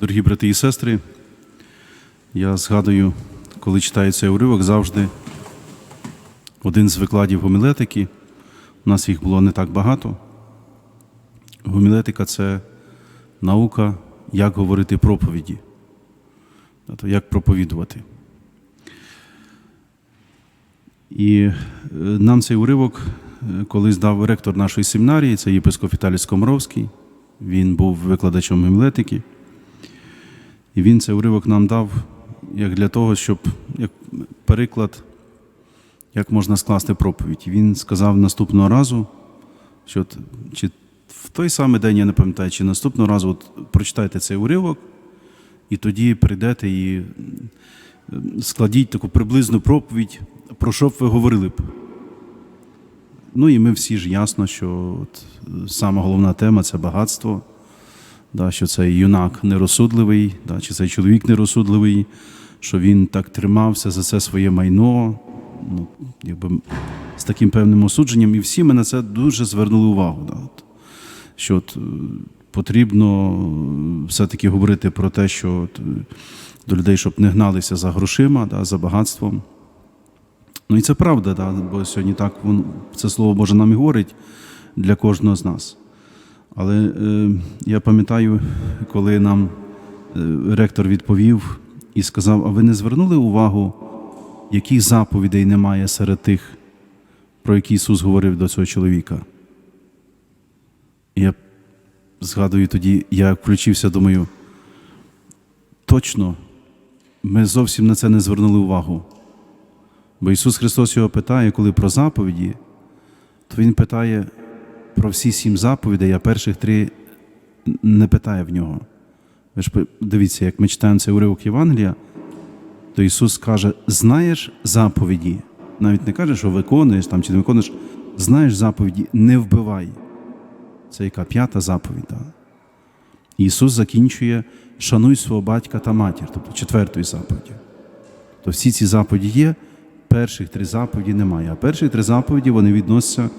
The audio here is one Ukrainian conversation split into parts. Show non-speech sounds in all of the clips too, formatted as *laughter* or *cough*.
Дорогі брати і сестри, я згадую, коли читаю цей уривок, завжди один з викладів гомілетики. У нас їх було не так багато. Гомілетика це наука, як говорити проповіді, як проповідувати. І е, нам цей уривок е, колись дав ректор нашої семінарії, це єпископ Віталій Скоморовський. Він був викладачем гомілетики. І він цей уривок нам дав як для того, щоб як переклад, як можна скласти проповідь. І Він сказав наступного разу, що от, чи в той самий день, я не пам'ятаю, чи наступного разу от, прочитайте цей уривок, і тоді прийдете і складіть таку приблизну проповідь, про що б ви говорили б. Ну і ми всі ж ясно, що от, сама головна тема це багатство да, що цей юнак нерозсудливий, да, чи цей чоловік нерозсудливий, що він так тримався за це своє майно, ну, якби з таким певним осудженням. І всі ми на це дуже звернули увагу. Да, от, що от, е, потрібно е, все-таки говорити про те, що от, е, до людей, щоб не гналися за грошима, да, за багатством. Ну і це правда, да, бо сьогодні так воно, це слово Боже нам і говорить для кожного з нас. Але е, я пам'ятаю, коли нам е, ректор відповів і сказав: а ви не звернули увагу, яких заповідей немає серед тих, про які Ісус говорив до цього чоловіка? Я згадую тоді, я включився, думаю, точно, ми зовсім на це не звернули увагу. Бо Ісус Христос його питає, коли про заповіді, то Він питає про всі сім заповідей, а перших три не питає в нього. Ви ж дивіться, як ми читаємо цей уривок Євангелія, то Ісус каже: знаєш заповіді. Навіть не каже, що виконуєш там чи не виконуєш, знаєш заповіді, не вбивай. Це яка п'ята заповідь. Да? Ісус закінчує шануй свого батька та матір, тобто четвертої заповіді. То всі ці заповіді є, перших три заповіді немає. А перші три заповіді вони відносяться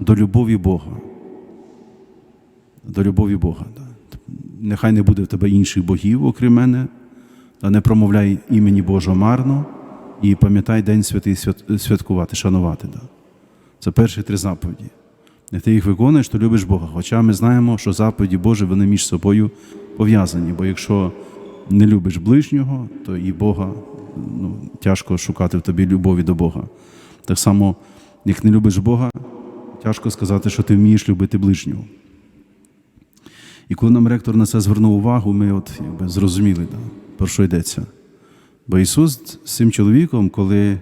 до любові Бога. До любові Бога. Нехай не буде в тебе інших богів, окрім мене, та не промовляй імені Божого марно і пам'ятай День святий святкувати, шанувати. Це перші три заповіді. Як ти їх виконуєш, то любиш Бога. Хоча ми знаємо, що заповіді Божі вони між собою пов'язані. Бо якщо не любиш ближнього, то і Бога ну, тяжко шукати в тобі любові до Бога. Так само, як не любиш Бога, тяжко сказати, що ти вмієш любити ближнього. І коли нам ректор на це звернув увагу, ми от якби зрозуміли, да, про що йдеться. Бо Ісус з цим чоловіком, коли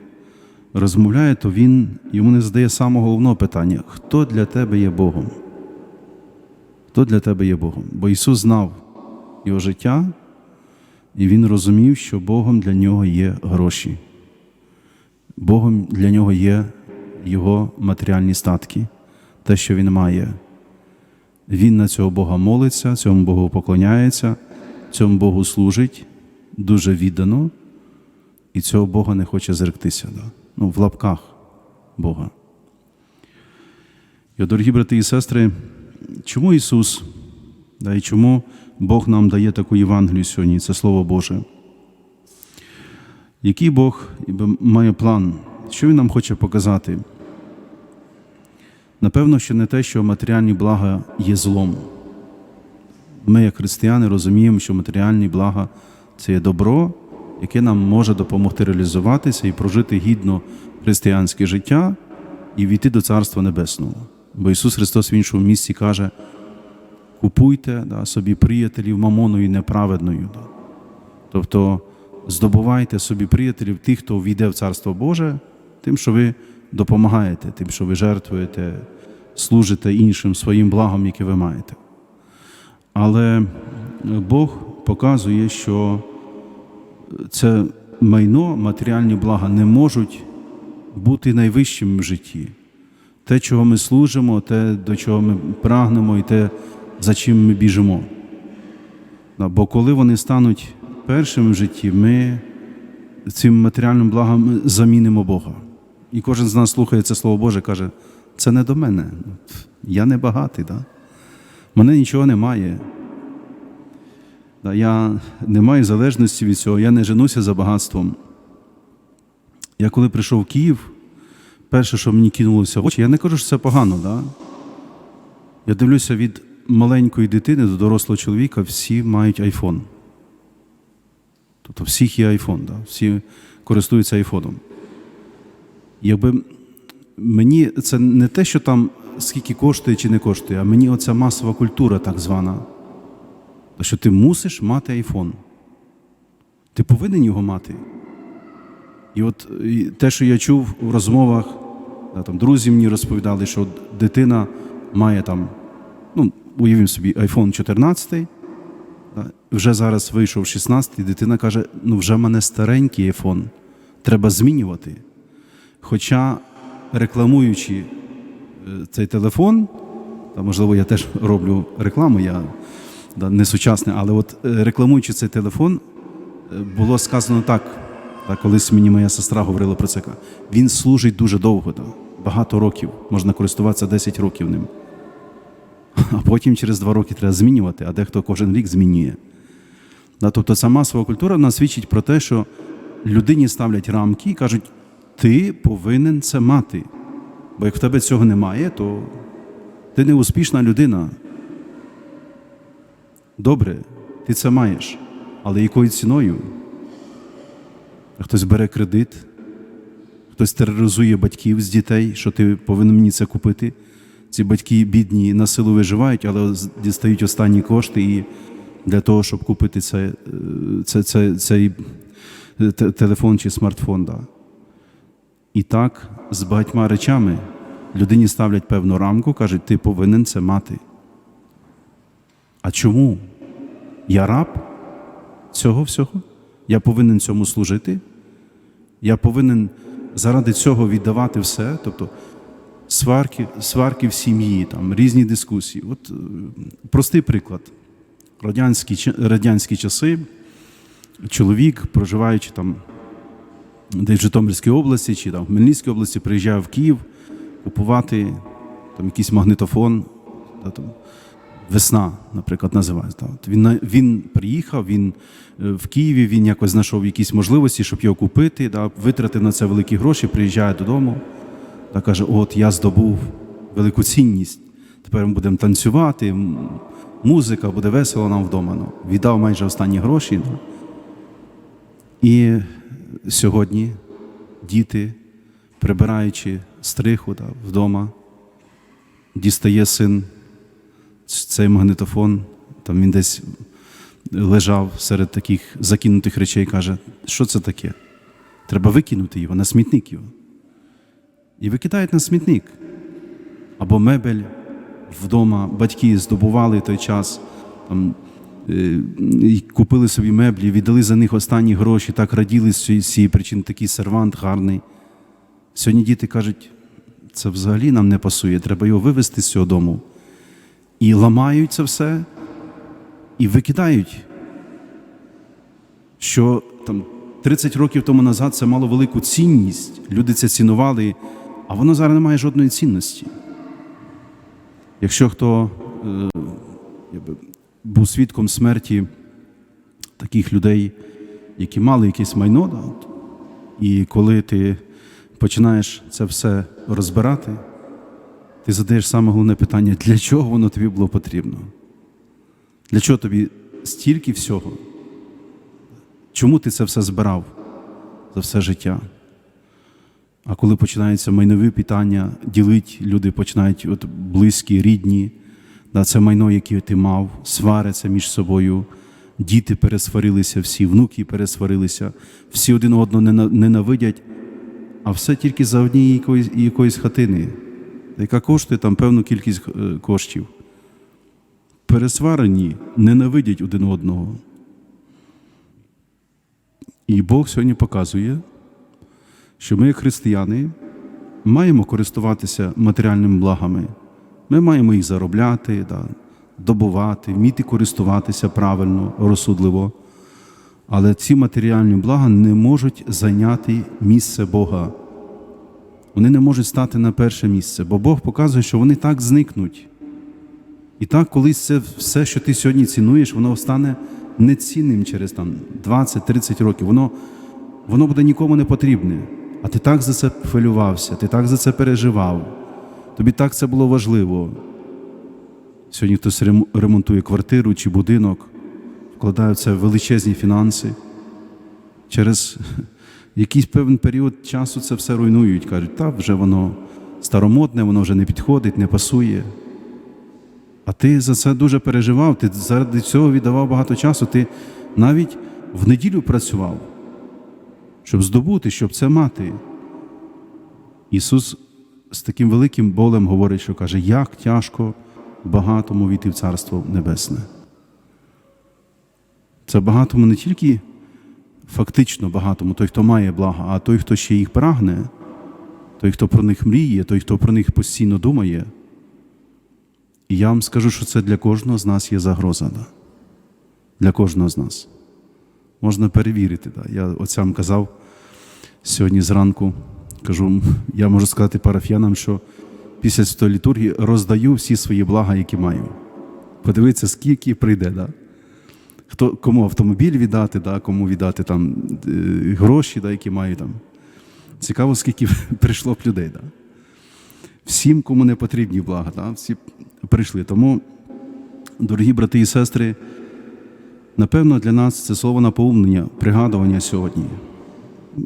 розмовляє, то Він йому не задає самого головного питання: хто для тебе є Богом? Хто для тебе є Богом? Бо Ісус знав його життя, і Він розумів, що Богом для нього є гроші. Богом для нього є його матеріальні статки, те, що він має. Він на цього Бога молиться, цьому Богу поклоняється, цьому Богу служить дуже віддано, і цього Бога не хоче зректися. Да? Ну, в лапках Бога. І, дорогі брати і сестри, чому Ісус, да, і чому Бог нам дає таку Євангелію сьогодні, це Слово Боже? Який Бог має план? Що Він нам хоче показати? Напевно, що не те, що матеріальні блага є злом. Ми, як християни, розуміємо, що матеріальні блага це є добро, яке нам може допомогти реалізуватися і прожити гідно християнське життя і війти до Царства Небесного. Бо Ісус Христос в іншому місці каже: купуйте да, собі приятелів мамоною неправедною. Да. Тобто здобувайте собі приятелів тих, хто війде в Царство Боже, тим, що ви допомагаєте, тим, що ви жертвуєте, служите іншим своїм благом, яке ви маєте. Але Бог показує, що це майно, матеріальні блага не можуть бути найвищими в житті. Те, чого ми служимо, те, до чого ми прагнемо, і те, за чим ми біжимо. Бо коли вони стануть першими в житті, ми цим матеріальним благом замінимо Бога. І кожен з нас слухає це Слово Боже, каже, це не до мене. Я не багатий, да? мене нічого немає. Да, я не маю залежності від цього, я не женуся за багатством. Я коли прийшов в Київ, перше, що мені кинулося в очі, я не кажу, що це погано, да? я дивлюся від маленької дитини до дорослого чоловіка, всі мають айфон. Тобто всіх є айфон, да? всі користуються айфоном. Якби мені це не те, що там скільки коштує чи не коштує, а мені оця масова культура так звана. Що ти мусиш мати айфон. Ти повинен його мати. І от те, що я чув у розмовах, там, друзі мені розповідали, що дитина має там, ну, уявімо собі, iPhone 14, да, вже зараз вийшов 16, і дитина каже, ну вже в мене старенький iPhone, треба змінювати. Хоча рекламуючи е, цей телефон, та, можливо, я теж роблю рекламу, я да, не сучасний, але от е, рекламуючи цей телефон, е, було сказано так. Та колись мені моя сестра говорила про це. Він служить дуже довго, та, багато років, можна користуватися 10 років ним. А потім через 2 роки треба змінювати, а дехто кожен рік змінює. Тобто ця масова культура нас свідчить про те, що людині ставлять рамки і кажуть, ти повинен це мати. Бо як в тебе цього немає, то ти не успішна людина. Добре, ти це маєш, але якою ціною? Хтось бере кредит, хтось тероризує батьків з дітей, що ти повинен мені це купити. Ці батьки бідні на силу виживають, але дістають останні кошти і для того, щоб купити е, це, це, цей е, телефон чи смартфон. Да. І так з багатьма речами людині ставлять певну рамку, кажуть, ти повинен це мати. А чому? Я раб цього всього? Я повинен цьому служити? Я повинен заради цього віддавати все. Тобто сварки, сварки в сім'ї, там, різні дискусії. От е, простий приклад. Радянські, радянські часи чоловік, проживаючи там десь в Житомирській області чи там в Хмельницькій області, приїжджав в Київ купувати там якийсь магнітофон. Да, там, Весна, наприклад, називається. да. Він, він приїхав, він е, в Києві, він якось знайшов якісь можливості, щоб його купити, да, витратив на це великі гроші, приїжджає додому та каже: От я здобув велику цінність. Тепер ми будемо танцювати, музика, буде весело нам вдома. Ну, віддав майже останні гроші. Ну. І сьогодні діти, прибираючи стриху да, вдома, дістає син цей магнітофон, там він десь лежав серед таких закинутих речей, каже, що це таке? Треба викинути його на смітник його. І викидають на смітник. Або мебель вдома, батьки здобували той час, там, купили собі меблі, віддали за них останні гроші, так раділи з цієї- причини, такий сервант гарний. Сьогодні діти кажуть, це взагалі нам не пасує, треба його вивезти з цього дому. І ламають це все, і викидають. Що там 30 років тому назад це мало велику цінність, люди це цінували, а воно зараз не має жодної цінності. Якщо хто е, свідком смерті таких людей, які мали якесь майно, да, і коли ти починаєш це все розбирати, ти задаєш саме головне питання, для чого воно тобі було потрібно? Для чого тобі стільки всього? Чому ти це все збирав за все життя? А коли починаються майнові питання, ділить, люди починають от близькі, рідні, да, це майно, яке ти мав, сваряться між собою, діти пересварилися, всі внуки пересварилися, всі один одного ненавидять, а все тільки за однієї якоїсь, якоїсь хатини, яка коштує там певну кількість е, коштів. Пересварені, ненавидять один одного. І Бог сьогодні показує, що ми, християни, маємо користуватися матеріальними благами. Ми маємо їх заробляти, да, добувати, вміти користуватися правильно, розсудливо. Але ці матеріальні блага не можуть зайняти місце Бога. Вони не можуть стати на перше місце, бо Бог показує, що вони так зникнуть. І так, колись це все, що ти сьогодні цінуєш, воно стане нецінним через там 20-30 років. Воно, воно буде нікому не потрібне. А ти так за це хвилювався, ти так за це переживав. Тобі так це було важливо. Сьогодні хтось ремонтує квартиру чи будинок, вкладає в величезні фінанси. Через *laughs* якийсь певний період часу це все руйнують. Кажуть, так, вже воно старомодне, воно вже не підходить, не пасує. А ти за це дуже переживав, ти заради цього віддавав багато часу. Ти навіть в неділю працював, щоб здобути, щоб це мати. Ісус з таким великим болем говорить, що каже, як тяжко багатому війти в Царство Небесне. Це багатому не тільки фактично багатому, той, хто має блага, а той, хто ще їх прагне, той, хто про них мріє, той, хто про них постійно думає. І я вам скажу, що це для кожного з нас є загроза. Да? Для кожного з нас. Можна перевірити. Да? Я отцям казав сьогодні зранку, кажу, я можу сказати парафіянам, що після святої літургії роздаю всі свої блага, які маю. Подивитися, скільки прийде. Да? Хто, кому автомобіль віддати, да? кому віддати там, е, гроші, да, які маю там. Цікаво, скільки *laughs* прийшло б людей. Да? Всім, кому не потрібні блага, да? всі прийшли. Тому, дорогі брати і сестри, напевно, для нас це слово наповнення, пригадування сьогодні,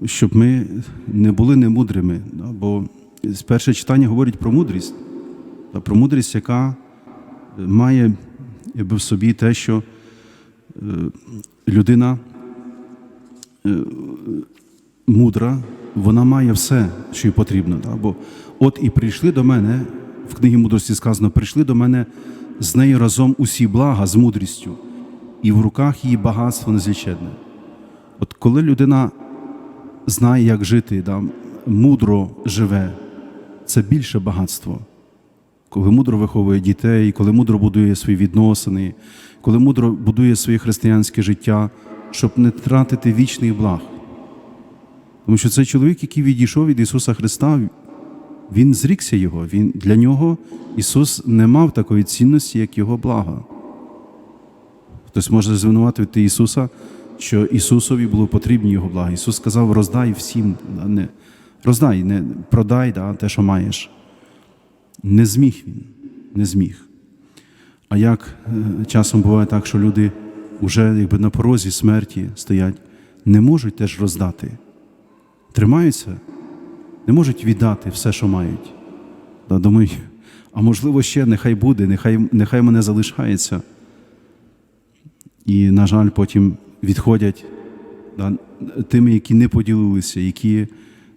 щоб ми не були немудрими. Бо перше читання говорить про мудрість, про мудрість, яка має в собі те, що е, людина е, мудра, вона має все, що їй потрібно. Бо от і прийшли до мене, в книгі мудрості сказано, прийшли до мене з нею разом усі блага з мудрістю, і в руках її багатство незліченне. От коли людина знає, як жити, да, мудро живе, це більше багатство. Коли мудро виховує дітей, коли мудро будує свої відносини, коли мудро будує своє християнське життя, щоб не тратити вічний благ. Тому що цей чоловік, який відійшов від Ісуса Христа, він зрікся Його. Він, для нього Ісус не мав такої цінності, як Його благо. Хтось може звинуватити Ісуса, що Ісусові було потрібні Його блага. Ісус сказав, роздай всім, не, роздай, не, продай да, те, що маєш. Не зміг він, не зміг. А як е, часом буває так, що люди вже якби на порозі смерті стоять, не можуть теж роздати, тримаються, не можуть віддати все, що мають. Да, думають, а можливо, ще нехай буде, нехай, нехай мене залишається. І, на жаль, потім відходять да, тими, які не поділилися, які,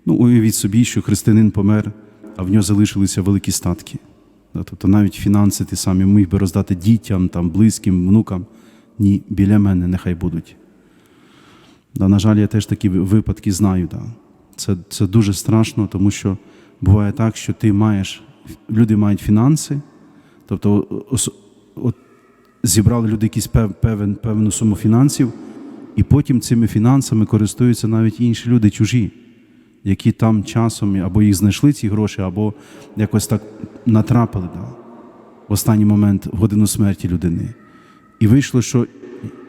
ну, уявіть собі, що християнин помер, а в нього залишилися великі статки. Да, тобто навіть фінанси ті самі міг би роздати дітям, там, близьким, внукам. Ні, біля мене нехай будуть. Да, на жаль, я теж такі випадки знаю. Да. Це, це дуже страшно, тому що буває так, що ти маєш, люди мають фінанси, тобто ос- от, зібрали люди якісь пев, певен, певну суму фінансів, і потім цими фінансами користуються навіть інші люди чужі, які там часом або їх знайшли ці гроші, або якось так натрапили да, в останній момент, в годину смерті людини. І вийшло, що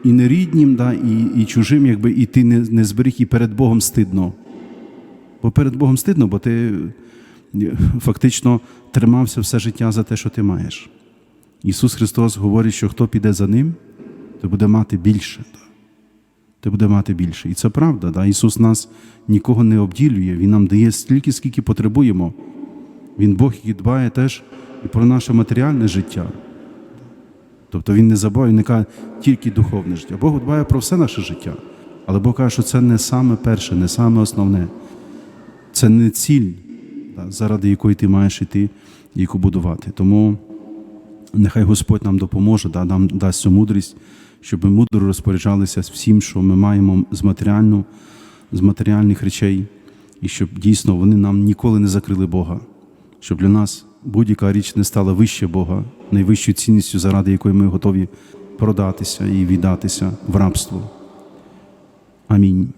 і неріднім, да, і, і чужим, якби і ти не, не зберіг, і перед Богом стидно. Бо перед Богом стидно, бо ти е, фактично тримався все життя за те, що ти маєш. Ісус Христос говорить, що хто піде за Ним, то буде мати більше. Ти буде мати більше. І це правда. Да? Ісус нас нікого не обділює, Він нам дає стільки, скільки потребуємо. Він Бог, який дбає теж і про наше матеріальне життя. Тобто Він не забуває, не каже тільки духовне життя. Бог дбає про все наше життя. Але Бог каже, що це не саме перше, не саме основне. Це не ціль, да, заради якої ти маєш іти яку будувати. Тому нехай Господь нам допоможе, да, нам дасть цю мудрість, щоб ми мудро розпоряджалися з всім, що ми маємо з, матеріальну, з матеріальних речей, і щоб дійсно вони нам ніколи не закрили Бога, щоб для нас будь-яка річ не стала вище Бога, найвищою цінністю, заради якої ми готові продатися і віддатися в рабство. Амінь.